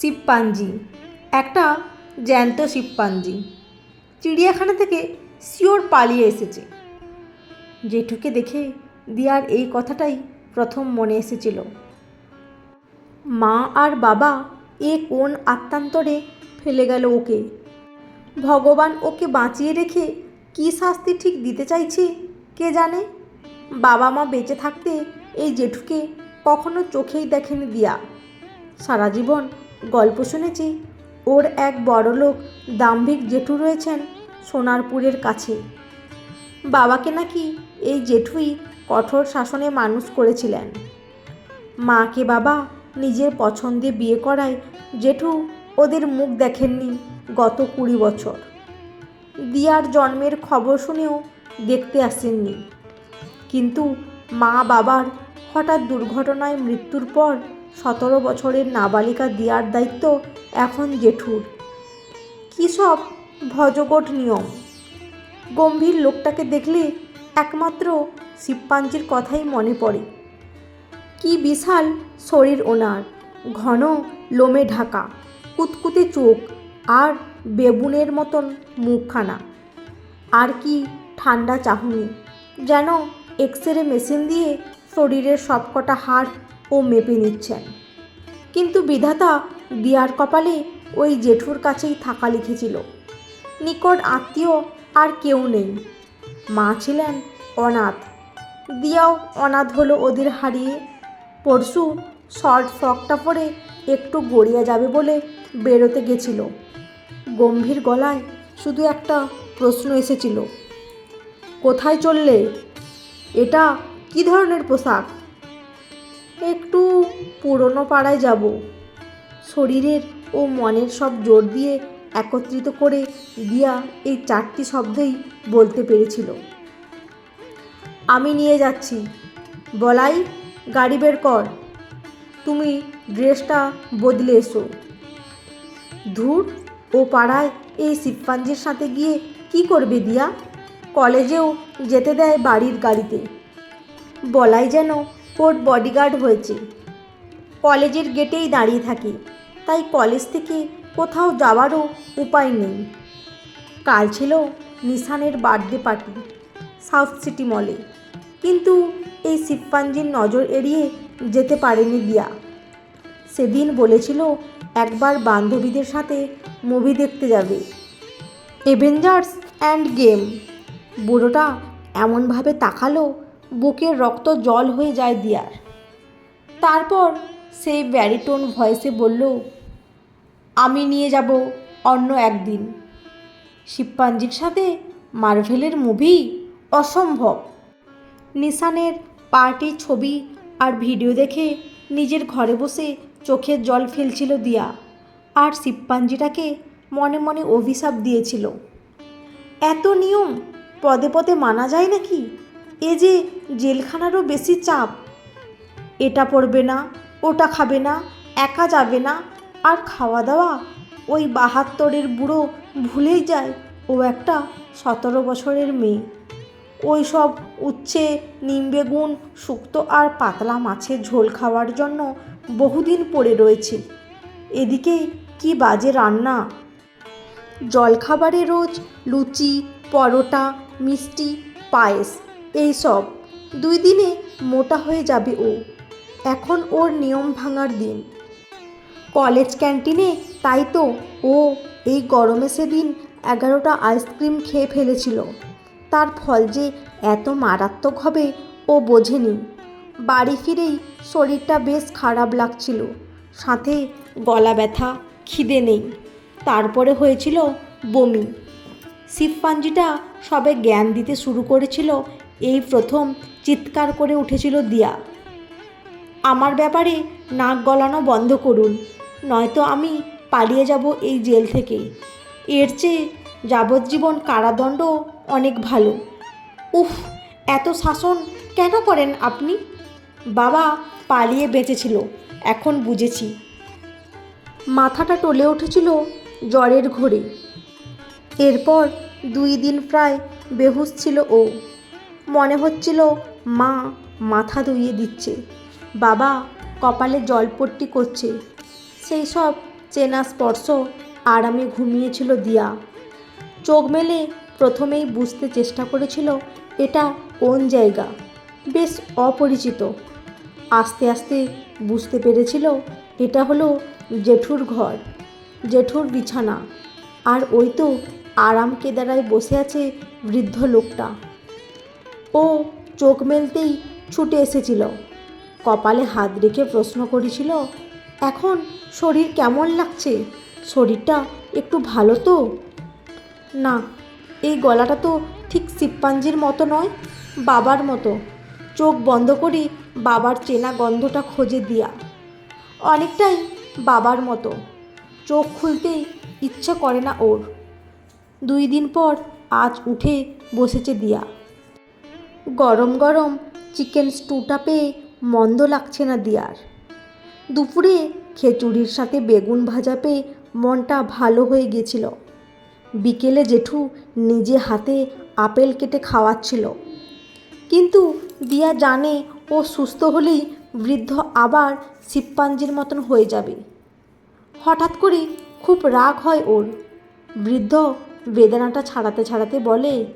শিবপাঞ্জি, একটা জ্যান্ত শিবপাঞ্জি। চিড়িয়াখানা থেকে শিওর পালিয়ে এসেছে। জেঠুকে দেখে দিয়ার এই কথাটাই প্রথম মনে এসেছিল। মা আর বাবা এ কোন আত্মান্তরে ফেলে গেল ওকে? ভগবান ওকে বাঁচিয়ে রেখে কী শাস্তি ঠিক দিতে চাইছে, কে জানে? বাবা মা বেঁচে থাকতে এই জেঠুকে কখনো চোখেই দেখেনি দিয়া। সারা জীবন গল্প শুনেছি। ওর এক বড়লোক দাম্ভিক জেঠু রয়েছেন সোনারপুরের কাছে। বাবাকে নাকি এই জেঠুই কঠোর শাসনে মানুষ করেছিলেন। মাকে বাবা নিজের পছন্দে বিয়ে করায় জেঠু ওদের মুখ দেখেননি গত কুড়ি বছর। দিয়ার জন্মের খবর শুনেও দেখতে আসেননি। কিন্তু মা বাবার হঠাৎ দুর্ঘটনায় মৃত্যুর পর সতেরো বছরের নাবালিকা দিয়ার দায়িত্ব এখন জেঠুর। কী সব ভজগট নিয়ম। গম্ভীর লোকটাকে দেখলে একমাত্র শিবপাঞ্জির কথাই মনে পড়ে। কি বিশাল শরীর ওনার, ঘন লোমে ঢাকা, কুতকুতে চোখ আর বেবুনের মতন মুখখানা। আর কি ঠান্ডা চাহনি, যেন এক্স রে মেশিন দিয়ে শরীরের সবকটা হাড় ও মেপে নিচ্ছেন। কিন্তু বিধাতা দিয়ার কপালে ওই জেঠুর কাছেই থাকা লিখেছিল। নিকট আত্মীয় আর কেউ নেই। মা ছিলেন অনাথ। দিয়াও অনাথ হলো ওদের হারিয়ে। পরশু শর্ট ফ্রকটা পরে একটু গড়িয়ে যাবে বলে বেরোতে গেছিল। গম্ভীর গলায় শুধু একটা প্রশ্ন এসেছিল। কোথায় চললে? এটা কি ধরনের পোশাক? পুরনো পাড়ায় যাব। শরীরের ও মনের সব জোর দিয়ে একত্রিত করে দিয়া এই চারটি শব্দই বলতে পেরেছিল। আমি নিয়ে যাচ্ছি। বলাই, গাড়ি বের কর। তুমি ড্রেসটা বদলে এসো। ধুর ও পাড়ায় এই শিবপাঞ্জির সাথে গিয়ে কি করবে দিয়া? কলেজেও যেতে দেয় বাড়ির গাড়িতে। বলাই যেন ওর বডিগার্ড হয়েছে। কলেজের গেটেই দাঁড়িয়ে থাকি। তাই কলেজ থেকে কোথাও যাওয়ারও উপায় নেই। কাল ছিল নিশানের বার্থডে পার্টি সাউথ সিটি মলে। কিন্তু এই শিবপাঞ্জির নজর এড়িয়ে যেতে পারেনি দিয়া সেদিন বলেছিল, একবার বান্ধবীদের সাথে মুভি দেখতে যাবে। এভেঞ্জার্স অ্যান্ড গেম বুড়োটা এমনভাবে তাকালো, বুকের রক্ত জল হয়ে যায় দিয়ার। তারপর সেই ব্যারিটোন ভয়েসে বলল, আমি নিয়ে যাব অন্য একদিন। শিবপাঞ্জির সাথে মার্ভেলের মুভি অসম্ভব। নিশানের পার্টি ছবি আর ভিডিও দেখে নিজের ঘরে বসে চোখের জল ফেলছিল দিয়া আর শিবপাঞ্জিটাকে মনে মনে অভিশাপ দিয়েছিল। এত নিয়ম পদে পদে মানা যায় নাকি? এ যে জেলখানারও বেশি চাপ। এটা পড়বে না। ওটা খাবে না, একা যাবে না। আর খাওয়া দাওয়া ওই বাহাত্তরের বুড়ো ভুলেই যায়, ও একটা সতেরো বছরের মেয়ে। ওই সব উচ্ছে, নিম বেগুন, শুক্তো আর পাতলা মাছের ঝোল খাওয়ার জন্য বহুদিন পড়ে রয়েছে। এদিকে কি বাজে রান্না? জলখাবারে রোজ লুচি, পরোটা, মিষ্টি, পায়েস, এই সব। দুই দিনে মোটা হয়ে যাবে ও। এখন ওর নিয়ম ভাঙার দিন। কলেজ ক্যান্টিনে, তাই তো, ও এই গরমে সেদিন এগারোটা আইসক্রিম খেয়ে ফেলেছিল। তার ফল যে এত মারাত্মক হবে, ও বোঝেনি। বাড়ি ফিরেই শরীরটা বেশ খারাপ লাগছিল। সাথে গলা ব্যথা, খিদে নেই। তারপরে হয়েছিল বমি। শিবপাঞ্জিটা সবে জ্ঞান দিতে শুরু করেছিল, এই প্রথম চিৎকার করে উঠেছিল দিয়া। আমার ব্যাপারে নাক গলানো বন্ধ করুন, নয়তো আমি পালিয়ে যাব এই জেল থেকে। এর চেয়ে যাবজ্জীবন কারাদণ্ড অনেক ভালো। উফ, এত শাসন কেন করেন আপনি? বাবা পালিয়ে বেঁচেছিল, এখন বুঝেছি। মাথাটা টলে উঠেছিল জ্বরের ঘোরে। এরপর দুই দিন প্রায় বেহুশ ছিল ও। মনে হচ্ছিল মা মাথা ধুইয়ে দিচ্ছে। বাবা কপালে জলপট্টি করছে। সেই সব চেনা স্পর্শ আরামে ঘুমিয়েছিল দিয়া। চোখ মেলে প্রথমেই বুঝতে চেষ্টা করেছিল এটা কোন জায়গা। বেশ অপরিচিত। আস্তে আস্তে বুঝতে পেরেছিল এটা হলো জেঠুর ঘর, জেঠুর বিছানা। আর ওই তো আরাম কেদারায় বসে আছে বৃদ্ধ লোকটা। ও চোখ মেলতেই ছুটে এসেছিল। কপালে হাত রেখে প্রশ্ন করেছিল, এখন শরীর কেমন লাগছে? শরীরটা একটু ভালো তো? না, এই গলাটা তো ঠিক শিবপাঞ্জির মতো নয়, বাবার মতো। চোখ বন্ধ করে বাবার চেনা গন্ধটা খোঁজে দিয়া। অনেকটাই বাবার মতো। চোখ খুলতেই ইচ্ছা করে না ওর। দুই দিন পর আজ উঠে বসেছে দিয়া। গরম গরম চিকেন স্টুটা পেয়ে মন্দ লাগছে না দিয়ার। দুপুরে খিচুড়ির সাথে বেগুন ভাজা পেয়ে মনটা ভালো হয়ে গেছিল। বিকেলে জেঠু নিজে হাতে আপেল কেটে খাওয়াচ্ছিল। কিন্তু দিয়া জানে ও সুস্থ হলেই বৃদ্ধ আবার শিবপাঞ্জির মতন হয়ে যাবে। হঠাৎ করে খুব রাগ হয় ওর। বৃদ্ধ বেদনাটা ছাড়াতে ছাড়াতে বলে,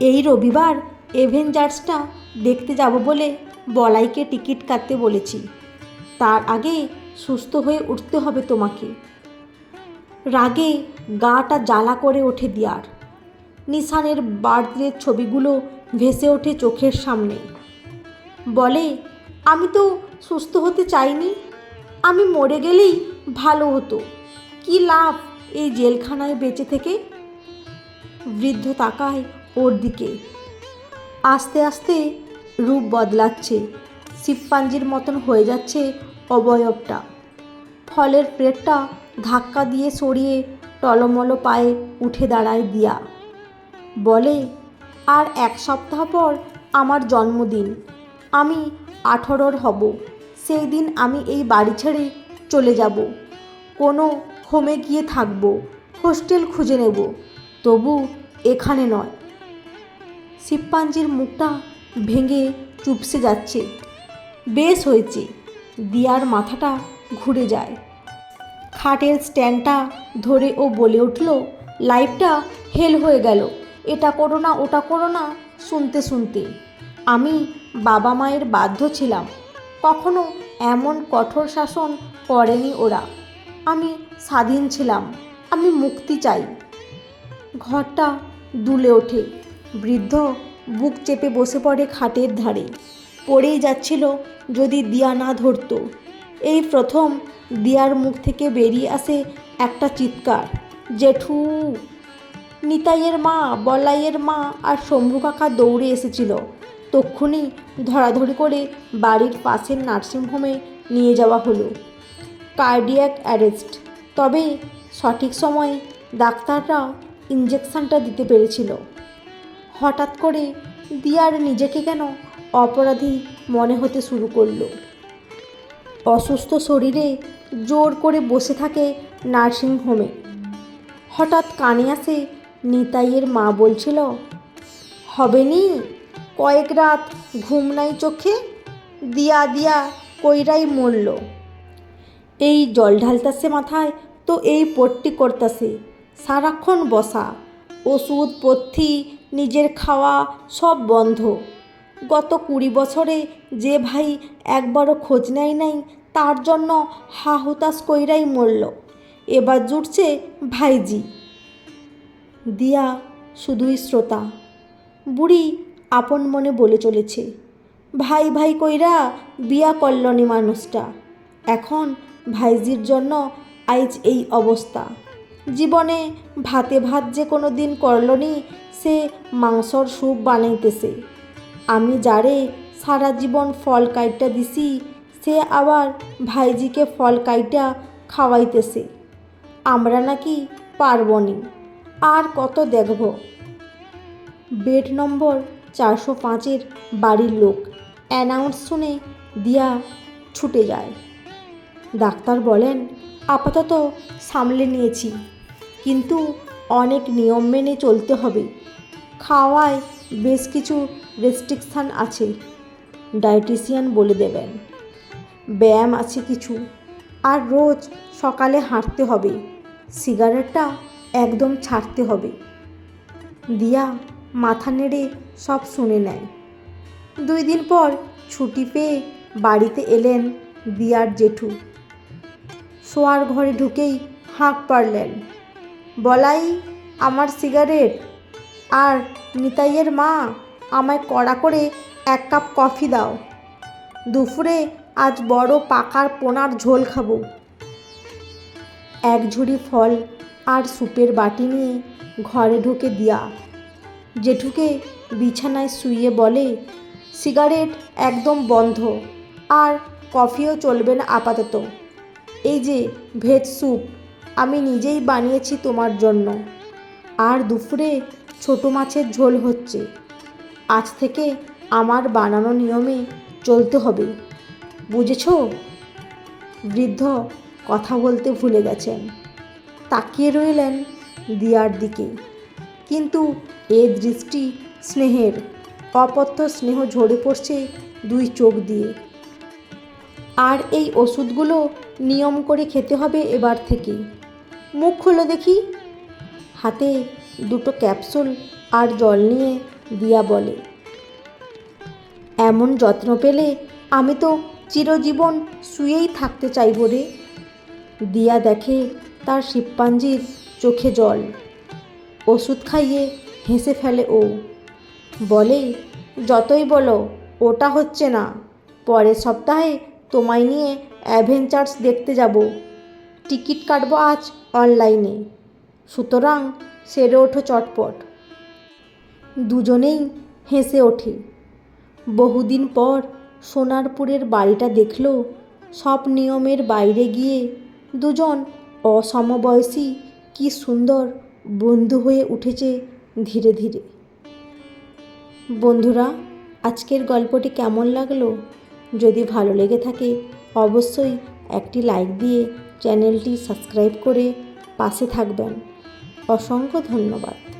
এই রবিবার এভেঞ্জার্সটা দেখতে যাব বলে বলাইকে টিকিট কাটতে বলেছি। তার আগে সুস্থ হয়ে উঠতে হবে তোমাকে। রাগে গাটা জ্বালা করে ওঠে দিয়ার। নিশানের বার্থডের ছবিগুলো ভেসে ওঠে চোখের সামনে। বলে, আমি তো সুস্থ হতে চাইনি। আমি মরে গেলেই ভালো হতো। কি লাভ এই জেলখানায় বেঁচে থেকে? বৃদ্ধ তাকায় ওর দিকে। আস্তে আস্তে রূপ বদলাচ্ছে। শিবপাঞ্জির মতন হয়ে যাচ্ছে অবয়বটা। ফলের প্লেটটা ধাক্কা দিয়ে সরিয়ে টলমলো পায়ে উঠে দাঁড়ায় দিয়া। বলে, আর এক সপ্তাহ পর আমার জন্মদিন। আমি আঠেরোর হব। সেই দিন আমি এই বাড়ি ছেড়ে চলে যাব। কোনো হোমে গিয়ে থাকব। হোস্টেল খুঁজে নেব। তবু এখানে নয়। শিবপাঞ্জির মুখটা ভেঙে চুপসে যাচ্ছে। বেশ হয়েছে, দিয়ার মাথাটা ঘুরে যায়। খাটের স্ট্যান্ডটা ধরে ও বলে উঠল, লাইফটা হেল হয়ে গেল, এটা করো না, ওটা করো না, শুনতে শুনতে। আমি বাবা মায়ের বাধ্য ছিলাম। কখনো এমন কঠোর শাসন করেনি ওরা। আমি স্বাধীন ছিলাম, আমি মুক্তি চাই। ঘরটা দুলে ওঠে, বৃদ্ধ বুক চেপে বসে পড়ে খাটের ধারে। পড়েই যাচ্ছিল যদি দিয়া না ধরতো। এই প্রথম দিয়ার মুখ থেকে বেরিয়ে আসে একটা চিৎকার, জেঠু, নিতাইয়ের মা, বলাইয়ের মা আর শম্ভু কাকা দৌড়ে এসেছিল। তক্ষুনি ধরাধরি করে বাড়ির পাশের নার্সিংহোমে নিয়ে যাওয়া হলো। Cardiac arrest. তবে সঠিক সময়ে ডাক্তাররা ইঞ্জেকশনটা দিতে পেরেছিল। হঠাৎ করে দিয়ার নিজেকে কেন অপরাধী মনে হতে শুরু করল। অসুস্থ শরীরে জোর করে বসে থাকে নার্সিংহোমে। হঠাৎ কানে আসে নিতাইয়ের মা বলছিল, হবে নি? কয়েক রাত ঘুম নাই চোখে? দিয়া দিয়া কইরাই মরল। এই জল ঢালতাছে মাথায় তো এই পট্টি করতাছে। সারাক্ষণ বসা ওষুধ পথ্যি নিজের খাওয়া সব বন্ধ। গত কুড়ি বছরে যে ভাই একবারও খোঁজ নেয় নাই, তার জন্য হা হুতাশ কইরাই মরল। এবার জুটছে ভাইজি। দিয়া শুধুই শ্রোতা। বুড়ি আপন মনে বলে চলেছে, ভাই ভাই কইরা বিয়া করলনি মানুষটা। এখন ভাইজির জন্য আইজ এই অবস্থা। জীবনে ভাতে ভাত যে কোনো দিন করলনি, সে মাংসর স্যুপ বানাইতেছে। আমি যারে সারা জীবন ফল কাইটটা দিছি, সে আবার ভাইজিকে ফল কাইটা খাওয়াইতেছে। আমরা নাকি পারব পারবনি, আর কত দেখব? বেড নম্বর চারশো পাঁচের বাড়ির লোক অ্যানাউন্স শুনে দিয়া ছুটে যায়। ডাক্তার বলেন, আপাতত সামলে নিয়েছি। কিন্তু অনেক নিয়ম মেনে চলতে হবে। খাওয়ায় বেশ কিছু রেস্ট্রিকশান আছে ডায়েটিশিয়ান বলে দেবেন। ব্যায়াম আছে কিছু, আর রোজ সকালে হাঁটতে হবে সিগারেটটা একদম ছাড়তে হবে। দিয়া মাথা নেড়ে সব শুনে নেয়। দুই দিন পর ছুটি পেয়ে বাড়িতে এলেন দিয়ার জেঠু। শোয়ার ঘরে ঢুকেই হাঁক পারলেন বলাই আমার সিগারেট। আর নিতাইয়ের মা, আমায় কড়া করে এক কাপ কফি দাও। দুপুরে আজ বড় পাকার পোনার ঝোল খাব। এক ঝুড়ি ফল আর সুপের বাটি নিয়ে ঘরে ঢুকে দিয়া জেঠুকে বিছানায় শুইয়ে বলে, সিগারেট একদম বন্ধ, আর কফিও চলবে না আপাতত। এই যে ভেজ স্যুপ আমি নিজেই বানিয়েছি তোমার জন্য। আর দুপুরে ছোটো মাছের ঝোল হচ্ছে। আজ থেকে আমার বানানো নিয়মে চলতে হবে। বুঝেছ? বৃদ্ধ কথা বলতে ভুলে গেছেন। তাকিয়ে রইলেন দিয়ার দিকে। কিন্তু এ দৃষ্টি স্নেহের। অপত্য স্নেহ ঝরে পড়ছে দুই চোখ দিয়ে। আর এই ওষুধগুলো নিয়ম করে খেতে হবে এবার থেকে। মুখ খুলো দেখি। হাতে দুটো ক্যাপসুল আর জল নিয়ে দিয়া বলে, এমন যত্ন পেলে আমি তো চিরজীবন শুয়েই থাকতে চাইব রে। দিয়া দেখে তার শিবপাঞ্জির চোখে জল। ওষুধ খাইয়ে হেসে ফেলে ও, বলে, যতই বলো, ওটা হচ্ছে না। পরের সপ্তাহে তোমায় নিয়ে অ্যাভেঞ্চার্স দেখতে যাব। টিকিট কাটব আজ অনলাইনে। সুতরাং সেরে ওঠো চটপট। দুজনেই হেসে ওঠে। বহুদিন পর সোনারপুরের বাড়িটা দেখল সব নিয়মের বাইরে গিয়ে দুজন অসমবয়সী কি সুন্দর বন্ধু হয়ে উঠেছে ধীরে ধীরে। বন্ধুরা, আজকের গল্পটি কেমন লাগল? যদি ভালো লেগে থাকে, অবশ্যই একটি লাইক দিয়ে চ্যানেলটি সাবস্ক্রাইব করে পাশে থাকবেন। অসংখ্য ধন্যবাদ।